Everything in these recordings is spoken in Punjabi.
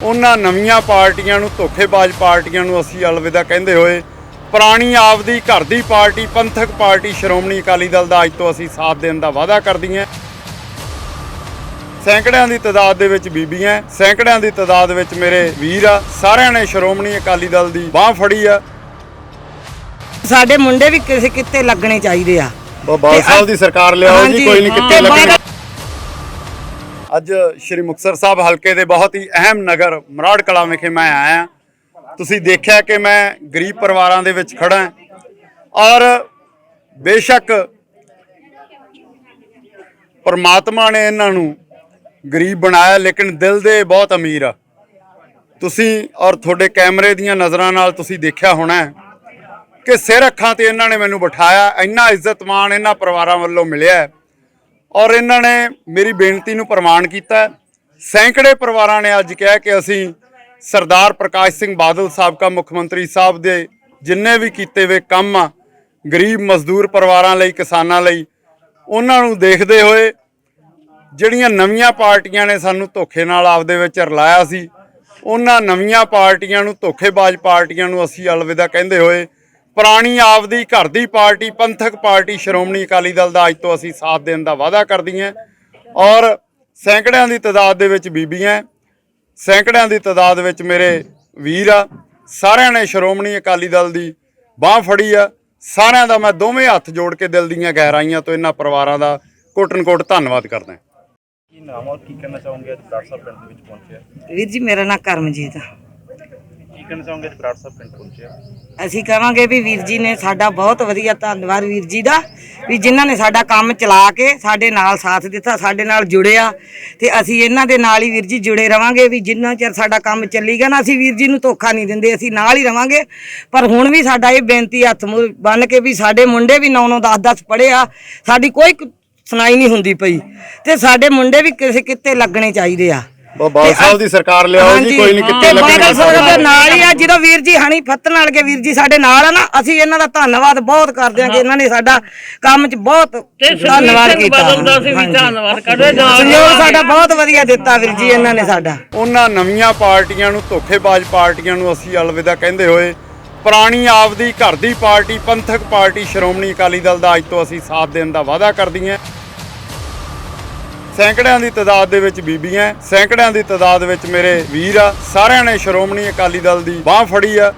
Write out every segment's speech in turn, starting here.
ਉਹਨਾਂ ਨਵੀਆਂ ਪਾਰਟੀਆਂ ਨੂੰ ਧੋਖੇਬਾਜ਼ ਪਾਰਟੀਆਂ ਨੂੰ ਅਸੀਂ ਅਲਵਿਦਾ ਕਹਿੰਦੇ ਹੋਏ ਪੁਰਾਣੀ ਆਪਦੀ ਘਰ ਦੀ ਪਾਰਟੀ ਪੰਥਕ ਪਾਰਟੀ ਸ਼੍ਰੋਮਣੀ ਅਕਾਲੀ ਦਲ ਦਾ ਅੱਜ ਤੋਂ ਅਸੀਂ ਸਾਥ ਦੇਣ ਦਾ ਵਾਅਦਾ ਕਰਦੀਆਂ ਸੈਂਕੜਿਆਂ ਦੀ ਤਾਦਾਦ ਦੇ ਵਿੱਚ ਬੀਬੀਆਂ ਸੈਂਕੜਿਆਂ ਦੀ ਤਾਦਾਦ ਵਿੱਚ ਮੇਰੇ ਵੀਰ ਆ ਸਾਰਿਆਂ ਨੇ ਸ਼੍ਰੋਮਣੀ ਅਕਾਲੀ ਦਲ ਦੀ ਬਾਹ ਫੜੀ ਆ। ਸਾਡੇ ਮੁੰਡੇ ਵੀ ਕਿਸੇ ਕਿਤੇ ਲੱਗਣੇ ਚਾਹੀਦੇ ਆ। ਬਾਬਾ ਸਾਹਿਬ ਦੀ ਸਰਕਾਰ ਲਿਆਓ ਜੀ ਕੋਈ ਨਹੀਂ ਕਿੱਥੇ ਤੇ ਲੱਗਣੀ। ਅੱਜ ਸ਼੍ਰੀ ਮੁਕਤਸਰ ਸਾਹਿਬ ਹਲਕੇ ਦੇ ਬਹੁਤ ਹੀ ਅਹਿਮ ਨਗਰ ਮਰਾੜ ਕਲਾਂ ਵਿਖੇ ਮੈਂ ਆਇਆ ਤੁਸੀਂ ਦੇਖਿਆ ਕਿ ਮੈਂ ਗਰੀਬ ਪਰਿਵਾਰਾਂ ਦੇ ਵਿੱਚ ਖੜਾ ਔਰ ਬੇਸ਼ੱਕ ਪਰਮਾਤਮਾ ਨੇ ਇਹਨਾਂ ਨੂੰ ਗਰੀਬ ਬਣਾਇਆ, ਲੇਕਿਨ ਦਿਲ ਦੇ ਬਹੁਤ ਅਮੀਰ ਆ। ਤੁਸੀਂ ਔਰ ਤੁਹਾਡੇ ਕੈਮਰੇ ਦੀਆਂ ਨਜ਼ਰਾਂ ਨਾਲ ਤੁਸੀਂ ਦੇਖਿਆ ਹੋਣਾ ਕਿ ਸਿਰ ਅੱਖਾਂ ਤੇ ਇਹਨਾਂ ਨੇ ਮੈਨੂੰ ਬਿਠਾਇਆ, ਇੰਨਾ ਇੱਜ਼ਤ ਮਾਣ ਇਹਨਾਂ ਪਰਿਵਾਰਾਂ ਵੱਲੋਂ ਮਿਲਿਆ ਔਰ ਇਹਨਾਂ ਨੇ ਮੇਰੀ ਬੇਨਤੀ ਨੂੰ ਪ੍ਰਮਾਣ ਕੀਤਾ। ਸੈਂਕੜੇ ਪਰਿਵਾਰਾਂ ਨੇ ਅੱਜ ਕਿਹਾ ਕਿ ਅਸੀਂ ਸਰਦਾਰ ਪ੍ਰਕਾਸ਼ ਸਿੰਘ ਬਾਦਲ ਸਾਬਕਾ ਮੁੱਖ ਮੰਤਰੀ ਸਾਹਿਬ ਦੇ ਜਿੰਨੇ ਵੀ ਕੀਤੇ ਹੋਏ ਕੰਮ ਆ, ਗਰੀਬ ਮਜ਼ਦੂਰ ਪਰਿਵਾਰਾਂ ਲਈ, ਕਿਸਾਨਾਂ ਲਈ, ਉਹਨਾਂ ਨੂੰ ਦੇਖਦੇ ਹੋਏ ਜਿਹੜੀਆਂ ਨਵੀਆਂ ਪਾਰਟੀਆਂ ਨੇ ਸਾਨੂੰ ਧੋਖੇ ਨਾਲ ਆਪਦੇ ਵਿੱਚ ਰਲਾਇਆ ਸੀ, ਉਹਨਾਂ ਨਵੀਆਂ ਪਾਰਟੀਆਂ ਨੂੰ, ਧੋਖੇਬਾਜ਼ ਪਾਰਟੀਆਂ ਨੂੰ ਅਸੀਂ ਅਲਵਿਦਾ ਕਹਿੰਦੇ ਹੋਏ ਪੁਰਾਣੀ ਆਪਦੀ ਘਰ ਦੀ ਪਾਰਟੀ ਪੰਥਕ ਪਾਰਟੀ ਸ਼੍ਰੋਮਣੀ ਅਕਾਲੀ ਦਲ ਦਾ ਅੱਜ ਤੋਂ ਅਸੀਂ ਸਾਥ ਦੇਣ ਦਾ ਵਾਅਦਾ ਕਰਦੀਆਂ ਔਰ ਸੈਂਕੜਿਆਂ ਦੀ ਤਾਦਾਦ ਦੇ ਵਿੱਚ ਬੀਬੀਆਂ ਸੈਂਕੜਿਆਂ ਦੀ ਤਾਦਾਦ ਵਿੱਚ ਮੇਰੇ ਵੀਰ ਆ ਸਾਰਿਆਂ ਨੇ ਸ਼੍ਰੋਮਣੀ ਅਕਾਲੀ ਦਲ ਦੀ ਬਾਹ ਫੜੀ ਆ। ਸਾਰਿਆਂ ਦਾ ਮੈਂ ਦੋਵੇਂ ਹੱਥ ਜੋੜ ਕੇ ਦਿਲ ਦੀਆਂ ਗਹਿਰਾਈਆਂ ਤੋਂ ਇਹਨਾਂ ਪਰਿਵਾਰਾਂ ਦਾ ਕੋਟਨ ਕੋਟ ਧੰਨਵਾਦ ਕਰਦਾ ਕੀ ਨਾਮ ਔਰ ਕੀ ਕਹਿਣਾ ਚਾਹੋਗੇ ਅੱਜ ਪਿੰਡ ਦੇ ਵਿੱਚ ਪਹੁੰਚਿਆ? ਵੀਰ ਜੀ ਮੇਰਾ ਨਾਂ ਕਰਮਜੀਤ ਆ। ਕੀ ਕਹਿਣਾ ਚਾਹੋਗੇ ਬਰਾੜ ਸਾਹਿਬ ਪਿੰਡ ਪਹੁੰਚਿਆ ਅਸੀਂ ਕਹਾਂਗੇ ਵੀ ਵੀਰ ਜੀ ਨੇ ਸਾਡਾ ਬਹੁਤ ਵਧੀਆ ਧੰਨਵਾਦ ਵੀਰ ਜੀ ਦਾ, ਵੀ ਜਿਨ੍ਹਾਂ ਨੇ ਸਾਡਾ ਕੰਮ ਚਲਾ ਕੇ ਸਾਡੇ ਨਾਲ ਸਾਥ ਦਿੱਤਾ, ਸਾਡੇ ਨਾਲ ਜੁੜਿਆ ਤੇ ਅਸੀਂ ਇਹਨਾਂ ਦੇ ਨਾਲ ਹੀ ਵੀਰ ਜੀ ਜੁੜੇ ਰਵਾਂਗੇ, ਵੀ ਜਿੰਨਾ ਚਿਰ ਸਾਡਾ ਕੰਮ ਚੱਲੀਗਾ ਨਾ, ਅਸੀਂ ਵੀਰ ਜੀ ਨੂੰ ਧੋਖਾ ਨਹੀਂ ਦਿੰਦੇ, ਅਸੀਂ ਨਾਲ ਹੀ ਰਵਾਂਗੇ। ਪਰ ਹੁਣ ਵੀ ਸਾਡਾ ਇਹ ਬੇਨਤੀ ਹੱਥ ਮੂਹਰੇ ਬੰਨ ਕੇ ਵੀ ਸਾਡੇ ਮੁੰਡੇ ਵੀ 9-9 10-10 ਪੜ੍ਹੇ ਆ, ਸਾਡੀ ਕੋਈ ਸੁਣਾਈ ਨਹੀਂ ਹੁੰਦੀ ਪਈ ਤੇ ਸਾਡੇ ਮੁੰਡੇ ਵੀ ਕਿਸੇ ਕਿਤੇ ਲੱਗਣੇ ਚਾਹੀਦੇ ਆ। ਬਾਬਾ ਸਾਹਿਬ ਦੀ ਸਰਕਾਰ ਲਿਆਓ ਜੀ ਕੋਈ ਨਹੀਂ ਕਿੱਥੇ ਤੇ ਬਾਦਲ ਲੱਗਣੀ ਸਾਹਿਬ ਦੇ ਨਾਲ ਹੀ ਆ ਜਦੋਂ ਵੀਰ ਜੀ ਹਣੀ ਫੱਤਣ ਨਾਲ ਕੇ ਵੀਰ ਜੀ ਸਾਡੇ ਨਾਲ ਆ ਨਾ ਅਸੀਂ ਇਹਨਾਂ ਦਾ ਧੰਨਵਾਦ ਬਹੁਤ ਕਰਦੇ ਹਾਂ ਕਿ ਇਹਨਾਂ ਨੇ ਸਾਡਾ ਕੰਮ 'ਚ ਬਹੁਤ ਧੰਨਵਾਦ ਕੀਤਾ। ਬਦਲਦਾ ਸੀ ਵੀ ਧੰਨਵਾਦ ਕਰਦੇ ਸਹਿਯੋਗ ਸਾਡਾ ਬਹੁਤ ਵਧੀਆ ਦਿੱਤਾ ਵੀਰ ਜੀ ਇਹਨਾਂ ਨੇ ਸਾਡਾ। ਉਹਨਾਂ ਨਵੀਆਂ ਪਾਰਟੀਆਂ ਨੂੰ ਧੋਖੇਬਾਜ਼ ਪਾਰਟੀਆਂ ਨੂੰ ਅਸੀਂ ਅਲਵਿਦਾ ਕਹਿੰਦੇ ਹੋਏ ਪੁਰਾਣੀ ਆਪਦੀ ਘਰ ਦੀ ਪਾਰਟੀ ਪੰਥਕ ਪਾਰਟੀ ਸ਼੍ਰੋਮਣੀ ਅਕਾਲੀ ਦਲ ਦਾ ਅੱਜ ਤੋਂ ਅਸੀਂ ਸਾਥ ਦੇਣ ਦਾ ਵਾਅਦਾ ਕਰਦੀਆਂ ਸੈਂਕੜਿਆਂ ਦੀ ਤਾਦਾਦ ਦੇ ਵਿੱਚ ਬੀਬੀਆਂ ਸੈਂਕੜਿਆਂ ਦੀ ਤਾਦਾਦ ਵਿੱਚ ਮੇਰੇ ਵੀਰ ਆ ਸਾਰਿਆਂ ਨੇ ਸ਼੍ਰੋਮਣੀ ਅਕਾਲੀ ਦਲ ਦੀ ਬਾਹ ਫੜੀ ਆ।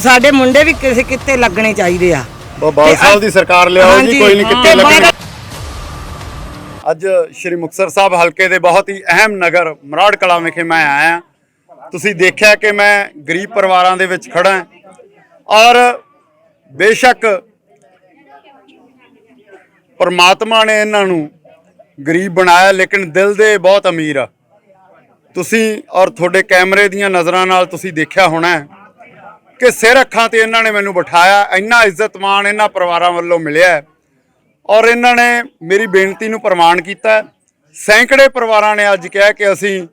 ਸਾਡੇ ਮੁੰਡੇ ਵੀ ਕਿਸੇ ਕਿਤੇ ਲੱਗਣੇ ਚਾਹੀਦੇ ਆ। ਬਾਬਾ ਸਾਹਿਬ ਦੀ ਸਰਕਾਰ ਲਿਆਓ ਜੀ ਕੋਈ ਨਹੀਂ ਕਿੱਥੇ ਤੇ ਲੱਗਣੀ। ਅੱਜ ਸ਼੍ਰੀ ਮੁਕਤਸਰ ਸਾਹਿਬ ਹਲਕੇ ਦੇ ਬਹੁਤ ਹੀ ਅਹਿਮ ਨਗਰ ਮਰਾੜ ਕਲਾਂ ਵਿਖੇ ਮੈਂ ਆਇਆ। ਤੁਸੀਂ ਦੇਖਿਆ ਕਿ ਮੈਂ ਗਰੀਬ ਪਰਿਵਾਰਾਂ ਦੇ ਵਿੱਚ ਖੜਾ ਹਾਂ। ਔਰ ਬੇਸ਼ੱਕ ਪਰਮਾਤਮਾ ਨੇ ਇਹਨਾਂ ਨੂੰ ਗਰੀਬ ਬਣਾਇਆ, ਲੇਕਿਨ ਦਿਲ ਦੇ ਬਹੁਤ ਅਮੀਰ ਆ। ਤੁਸੀਂ ਔਰ ਤੁਹਾਡੇ ਕੈਮਰੇ ਦੀਆਂ ਨਜ਼ਰਾਂ ਨਾਲ ਤੁਸੀਂ ਦੇਖਿਆ ਹੋਣਾ ਕਿ ਸਿਰ ਅੱਖਾਂ ਤੇ ਇਹਨਾਂ ਨੇ ਮੈਨੂੰ ਬਿਠਾਇਆ, ਇੰਨਾ ਇੱਜ਼ਤ ਮਾਣ ਇਹਨਾਂ ਪਰਿਵਾਰਾਂ ਵੱਲੋਂ ਮਿਲਿਆ ਔਰ ਇਹਨਾਂ ਨੇ ਮੇਰੀ ਬੇਨਤੀ ਨੂੰ ਪ੍ਰਮਾਣ ਕੀਤਾ ਸੈਂਕੜੇ ਪਰਿਵਾਰਾਂ ਨੇ ਅੱਜ ਕਿਹਾ ਕਿ ਅਸੀਂ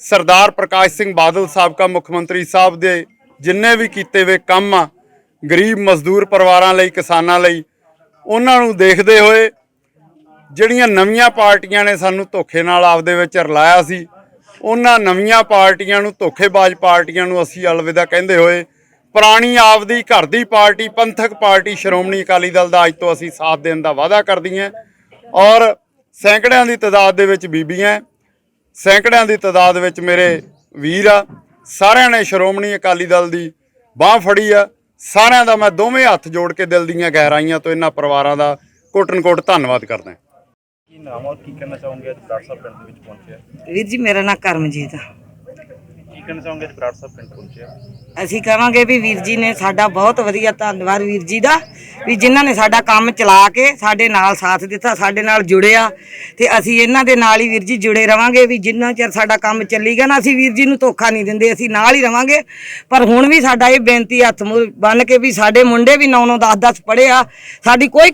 ਸਰਦਾਰ ਪ੍ਰਕਾਸ਼ ਸਿੰਘ ਬਾਦਲ ਸਾਬਕਾ ਮੁੱਖ ਮੰਤਰੀ ਸਾਹਿਬ ਦੇ ਜਿੰਨੇ ਵੀ ਕੀਤੇ ਹੋਏ ਕੰਮ ਆ, ਗਰੀਬ ਮਜ਼ਦੂਰ ਪਰਿਵਾਰਾਂ ਲਈ, ਕਿਸਾਨਾਂ ਲਈ, ਉਹਨਾਂ ਨੂੰ ਦੇਖਦੇ ਹੋਏ ਜਿਹੜੀਆਂ ਨਵੀਆਂ ਪਾਰਟੀਆਂ ਨੇ ਸਾਨੂੰ ਧੋਖੇ ਨਾਲ ਆਪਦੇ ਵਿੱਚ ਰਲਾਇਆ ਸੀ, ਉਹਨਾਂ ਨਵੀਆਂ ਪਾਰਟੀਆਂ ਨੂੰ ਧੋਖੇਬਾਜ਼ ਪਾਰਟੀਆਂ ਨੂੰ ਅਸੀਂ ਅਲਵਿਦਾ ਕਹਿੰਦੇ ਹੋਏ, ਪੁਰਾਣੀ ਆਪਦੀ ਘਰ ਦੀ ਪਾਰਟੀ, ਪੰਥਕ ਪਾਰਟੀ ਸ਼੍ਰੋਮਣੀ ਅਕਾਲੀ ਦਲ ਦਾ ਅੱਜ ਤੋਂ ਅਸੀਂ ਸਾਥ ਦੇਣ ਦਾ ਵਾਅਦਾ ਕਰਦੀਆਂ ਔਰ ਸੈਂਕੜਿਆਂ ਦੀ ਤਾਦਾਦ ਦੇ ਵਿੱਚ ਬੀਬੀਆਂ, ਸੈਂਕੜਿਆਂ ਦੀ ਤਾਦਾਦ ਵਿੱਚ ਮੇਰੇ ਵੀਰ ਆ, ਸਾਰਿਆਂ ਨੇ ਸ਼੍ਰੋਮਣੀ ਅਕਾਲੀ ਦਲ ਦੀ ਬਾਹ ਫੜੀ ਆ, ਸਾਰਿਆਂ ਦਾ ਮੈਂ ਦੋਵੇਂ ਹੱਥ ਜੋੜ ਕੇ ਦਿਲ ਦੀਆਂ ਗਹਿਰਾਈਆਂ ਤੋਂ ਇਹਨਾਂ ਪਰਿਵਾਰਾਂ ਦਾ ਕੋਟਨ ਕੋਟ ਧੰਨਵਾਦ ਕਰਦਾ ਕੀ ਨਾਮ ਆ ਔਰ ਕੀ ਕਹਿਣਾ ਚਾਹੋਗੇ ਅੱਜ ਬਰਾੜ ਸਾਹਿਬ ਪਿੰਡ ਦੇ ਵਿੱਚ ਪਹੁੰਚਿਆ ਵੀਰ ਜੀ ਮੇਰਾ ਨਾਂ ਕਰਮਜੀਤ ਆ। ਕੀ ਕਹਿਣਾ ਚਾਹੋਗੇ ਅੱਜ ਬਰਾੜ ਸਾਹਿਬ ਪਿੰਡ ਪਹੁੰਚਿਆ ਅਸੀਂ ਕਹਾਂਗੇ ਵੀ ਵੀਰ ਜੀ ਨੇ ਸਾਡਾ ਬਹੁਤ ਵਧੀਆ ਧੰਨਵਾਦ ਵੀਰ ਜੀ ਦਾ ਵੀ ਜਿਨ੍ਹਾਂ ਨੇ ਸਾਡਾ ਕੰਮ ਚਲਾ ਕੇ ਸਾਡੇ ਨਾਲ ਸਾਥ ਦਿੱਤਾ ਸਾਡੇ ਨਾਲ ਜੁੜਿਆ। ਤੇ ਅਸੀਂ ਇਹਨਾਂ ਦੇ ਨਾਲ ਹੀ ਵੀਰ ਜੀ ਜੁੜੇ ਰਵਾਂਗੇ ਵੀ ਜਿੰਨਾ ਚਿਰ ਸਾਡਾ ਕੰਮ ਚੱਲੀਗਾ ਨਾ ਅਸੀਂ ਵੀਰ ਜੀ ਨੂੰ ਧੋਖਾ ਨਹੀਂ ਦਿੰਦੇ ਅਸੀਂ ਨਾਲ ਹੀ ਰਵਾਂਗੇ। ਪਰ ਹੁਣ ਵੀ ਸਾਡਾ ਇਹ ਬੇਨਤੀ ਹੱਥ ਬੰਨ ਕੇ ਵੀ ਸਾਡੇ ਮੁੰਡੇ ਵੀ 9-9 10-10 ਪੜ੍ਹੇ ਆ। ਸਾਡੀ ਕੋਈ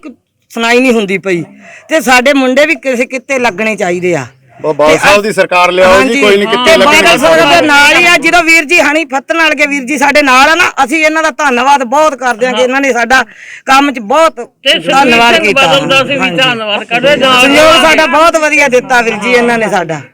ਸੁਣਾਈ ਨਹੀਂ ਹੁੰਦੀ ਪਈ। ਤੇ ਸਾਡੇ ਮੁੰਡੇ ਵੀ ਕਿਸੇ ਕਿਤੇ ਲੱਗਣੇ ਚਾਹੀਦੇ ਆ। ਬਾਬਾ ਸਾਹਿਬ ਦੀ ਸਰਕਾਰ ਲਿਆਓ ਜੀ ਕੋਈ ਨਹੀਂ ਕਿੱਥੇ ਤੇ ਲੱਗਣੀ ਬਾਦਲ ਸਾਹਿਬ ਦੇ ਨਾਲ ਹੀ ਆ ਜਦੋਂ ਵੀਰ ਜੀ ਹਣੀ ਫੱਤਣ ਨਾਲ ਕੇ ਵੀਰ ਜੀ ਸਾਡੇ ਨਾਲ ਆ ਨਾ ਅਸੀਂ ਇਹਨਾਂ ਦਾ ਧੰਨਵਾਦ ਬਹੁਤ ਕਰਦੇ ਹਾਂ ਕਿ ਇਹਨਾਂ ਨੇ ਸਾਡਾ ਕੰਮ 'ਚ ਬਹੁਤ ਧੰਨਵਾਦ ਕੀਤਾ। ਧੰਨਵਾਦ ਕਰਦੇ ਸਾਡਾ ਬਹੁਤ ਵਧੀਆ ਦਿੱਤਾ ਵੀਰ ਜੀ ਇਹਨਾਂ ਨੇ ਸਾਡਾ।